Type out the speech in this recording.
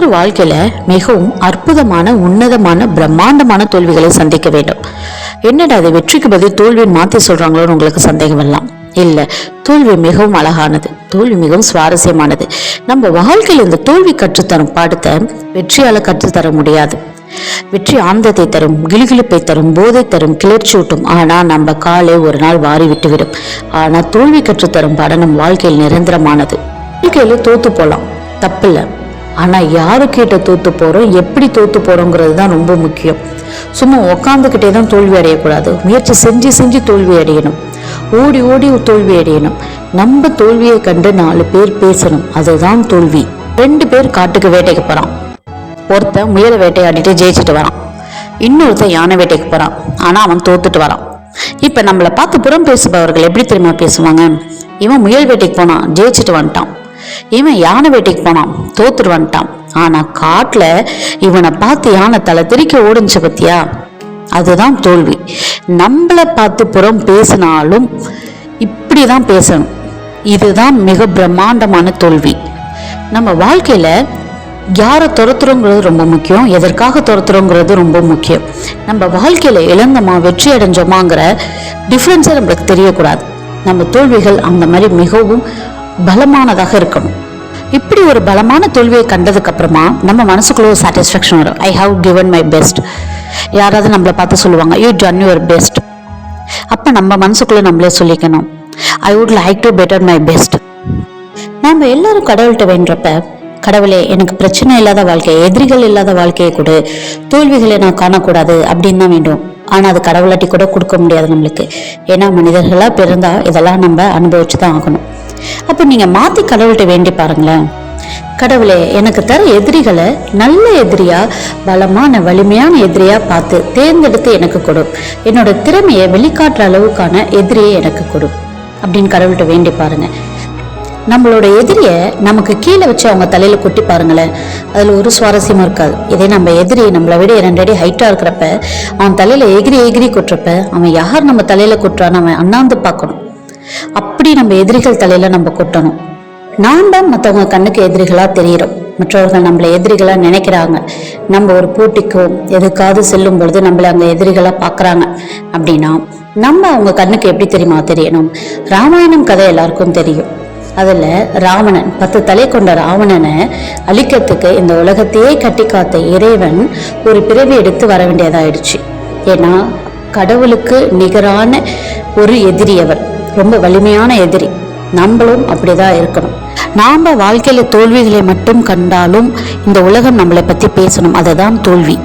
எல்லார் வாழ்க்கையில மிகவும் அற்புதமான உன்னதமான பிரம்மாண்டமான தோல்விகளை சந்திக்க வேண்டும். என்னடா அது வெற்றிக்கு பதில் தோல்வி மாற்றி சொல்றாங்களோன்னு உங்களுக்கு சந்தேகம் வரலாம் இல்லை தோல்வி மிகவும் அழகானது. தோல்வி மிகவும் சுவாரஸ்யமானது. நம்ம வாழ்க்கையில் இந்த தோல்வி கற்றுத்தரும் பாடத்தை வெற்றியால் கற்றுத்தர முடியாது. வெற்றி ஆனந்தத்தை தரும் கிலுகிலுப்பை தரும் போதை தரும் கிளர்ச்சியூட்டும். ஆனால் நம்ம காலை ஒரு நாள் வாரி விட்டுவிடும் ஆனால் தோல்வி கற்றுத்தரும் பாடம் நம் வாழ்க்கையில் நிரந்தரமானது. வாழ்க்கையில் தோத்து போகலாம் தப்பில்லை. ஆனா யாருக்கிட்ட தோத்து போறோம் எப்படி தோத்து போகிறோங்கிறது தான் ரொம்ப முக்கியம். சும்மா உக்காந்துக்கிட்டே தான் தோல்வி அடையக்கூடாது. முயற்சி செஞ்சு செஞ்சு தோல்வி அடையணும். ஓடி ஓடி தோல்வி அடையணும். நம்ம தோல்வியை கண்டு நாலு பேர் பேசணும். அதுதான் தோல்வி. ரெண்டு பேர் காட்டுக்கு வேட்டைக்கு போறான். ஒருத்தன் முயலை வேட்டையாடிட்டு ஜெயிச்சுட்டு வரான். இன்னொருத்தன் யானை வேட்டைக்கு போறான். ஆனா அவன் தோத்துட்டு வரான். இப்ப நம்மளை பார்த்து புறம் பேசுபவர்கள் எப்படி தெரியுமா பேசுவாங்க? இவன் முயல் வேட்டைக்கு போனான் ஜெயிச்சுட்டு வந்துட்டான். இவன் யானை வேட்டைக்கு போனான். தோத்துட்டு வந்துட்டான். ஆனா காட்டுல இவனை பார்த்து யானை தலை திரிக்க ஓடுச்சு பத்தியா? அதுதான் தோல்வி. நம்மளை பார்த்து புறம் பேசினாலும் இப்படிதான் பேசணும். இதுதான் மிக பிரம்மாண்டமான தோல்வி. நம்ம வாழ்க்கையில யாரை துரத்துறோங்கிறது ரொம்ப முக்கியம். எதற்காக துரத்துறோங்கிறது ரொம்ப முக்கியம். நம்ம வாழ்க்கையில இழந்தோமா வெற்றி அடைஞ்சோமாங்கிற டிஃப்ரென்ஸை நம்மளுக்கு தெரியக்கூடாது. நம்ம தோல்விகள் அந்த மாதிரி மிகவும் பலமானதாக இருக்கணும். இப்படி ஒரு பலமான தோல்வியை கண்டதுக்கு அப்புறமா நம்ம மனசுக்குள்ள ஒரு சாட்டிஸ்ஃபேக்ஷன் வரும். I have given my best யாராவது நம்மளை பார்த்து சொல்லுவாங்க யூ டன் யுவர் பெஸ்ட் அப்போ நம்ம மனசுக்குள்ள நம்மளே சொல்லிக்கணும். I would like to better my best நம்ம எல்லாரும் கடவுள்கிட்ட வேண்டப்ப கடவுளே எனக்கு பிரச்சனை இல்லாத வாழ்க்கை எதிரிகள் இல்லாத வாழ்க்கையை கொடு. தோல்விகளை நான் காணக்கூடாது அப்படின்னு தான் வேண்டும் ஆனால் அது கடவுளாட்டி கூட கொடுக்க முடியாது நம்மளுக்கு. ஏன்னா மனிதர்களாக பிறந்தா இதெல்லாம் நம்ம அனுபவிச்சு தான் ஆகணும். அப்போ நீங்கள் மாற்றி கடவுள்கிட்ட வேண்டி பாருங்களேன். கடவுளே எனக்கு தர எதிரிகளை நல்ல எதிரியா பலமான வலிமையான எதிரியா பார்த்து தேர்ந்தெடுத்து எனக்கு கொடு. என்னோட திறமையை வெளிக்காட்டுற அளவுக்கான எதிரியை எனக்கு கொடு. அப்படின்னு கடவுள்கிட்ட வேண்டி பாருங்க. நம்மளோட எதிரியை நமக்கு கீழே வச்சு அவங்க தலையில கொட்டி பாருங்களேன். அதுல ஒரு சுவாரஸ்யமும் இருக்காது. இதே நம்ம எதிரி நம்மளை விட இரண்டு அடி ஹைட்டா இருக்கிறப்ப அவன் தலையில எகிரி எகிரி கொட்டுறப்ப அவன் யார் நம்ம தலையில கொட்டுறான்னு அவன் அண்ணாந்து பார்க்கணும். அப்படி நம்ம எதிரிகள் தலையில நம்ம கொட்டணும்? நாம் தான் மற்றவங்க கண்ணுக்கு எதிரிகளா தெரியிறோம். மற்றவர்கள் நம்மளை எதிரிகளா நினைக்கிறாங்க. நம்ம ஒரு போட்டிக்கோ எதுக்காவது செல்லும் பொழுது நம்மளை அங்கே எதிரிகளாக பார்க்கறாங்க அப்படின்னா நம்ம அவங்க கண்ணுக்கு எப்படி தெரியுமா தெரியணும்? ராமாயணம் கதை எல்லாருக்கும் தெரியும். அதுல ராவணன் பத்து தலை கொண்ட ராவணனை அழிக்கிறதுக்கு இந்த உலகத்தையே கட்டி காத்த இறைவன் ஒரு பிறவி எடுத்து வர வேண்டியதாயிடுச்சு. ஏன்னா கடவுளுக்கு நிகரான ஒரு எதிரி அவர். ரொம்ப வலிமையான எதிரி. நம்மளும் அப்படிதான் இருக்கணும். நாம வாழ்க்கையில தோல்விகளை மட்டும் கண்டாலும் இந்த உலகம் நம்மளை பத்தி பேசணும். அதுதான் தோல்வி.